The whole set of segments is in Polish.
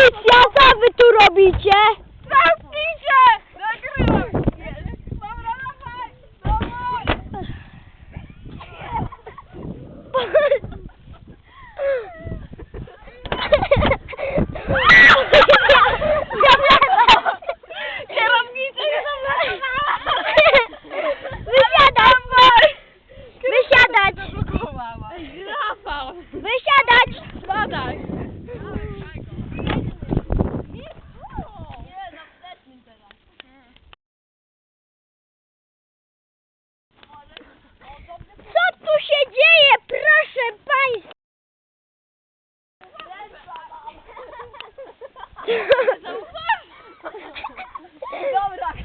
Policja, co wy tu robicie?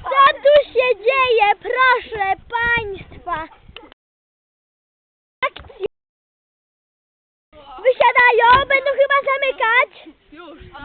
Co tu się dzieje, proszę państwa? Akcja. Wysiadają, będą chyba zamykać. Już.